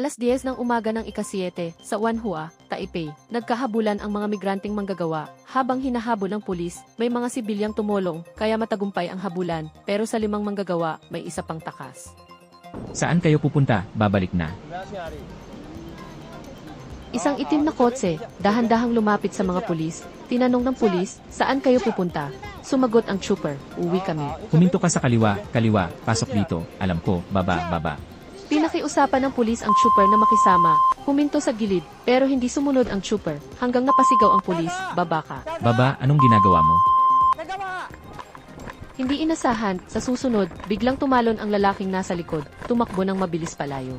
Alas 10 ng umaga ng ika-7 sa Wanhua, Taipei, nagkahabulan ang mga migranteng manggagawa. Habang hinahabol ng pulis, may mga sibilyang tumulong, kaya matagumpay ang habulan, pero sa limang manggagawa, may isa pang takas. Saan kayo pupunta? Babalik na. Isang itim na kotse, dahan-dahang lumapit sa mga pulis. Tinanong ng pulis, saan kayo pupunta? Sumagot ang trooper, uwi kami. Huminto ka sa kaliwa, kaliwa, pasok dito. Alam ko, baba, baba. Pinakiusapan ng pulis ang trooper na makisama. Huminto sa gilid, pero hindi sumunod ang trooper. Hanggang napasigaw ang pulis, baba ka. Baba, anong ginagawa mo? Hindi inasahan, sa susunod, biglang tumalon ang lalaking nasa likod, tumakbo ng mabilis palayo.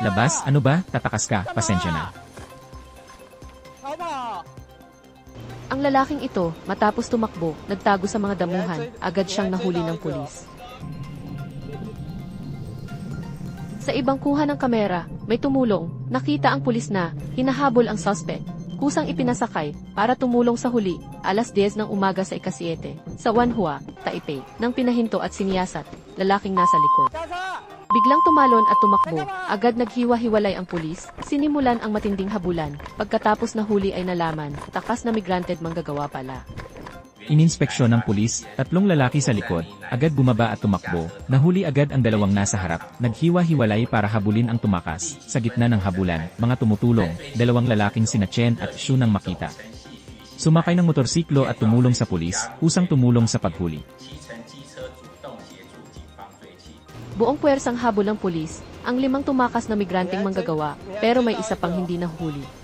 Labas, ano ba? Tatakas ka, pasensya na. Ang lalaking ito, matapos tumakbo, nagtago sa mga damuhan, agad siyang nahuli ng pulis. Sa ibang kuha ng kamera, may tumulong, nakita ang pulis na, hinahabol ang suspect. Kusang ipinasakay, para tumulong sa huli, alas 10 ng umaga sa ikasiete, sa Wanhua, Taipei, nang pinahinto at siniyasat, lalaking nasa likod. Biglang tumalon at tumakbo, agad naghiwa-hiwalay ang pulis, sinimulan ang matinding habulan, pagkatapos nahuli ay nalaman, takas na migranted manggagawa pala. Ininspeksyon ng pulis, tatlong lalaki sa likod, agad bumaba at tumakbo, nahuli agad ang dalawang nasa harap, naghiwa-hiwalay para habulin ang tumakas, sa gitna ng habulan, mga tumutulong, dalawang lalaking sina Chen at Shu nang makita. Sumakay ng motorsiklo at tumulong sa pulis, usang tumulong sa paghuli. Buong puwersang habol ng pulis, ang limang tumakas na migranteng manggagawa, pero may isa pang hindi nahuli.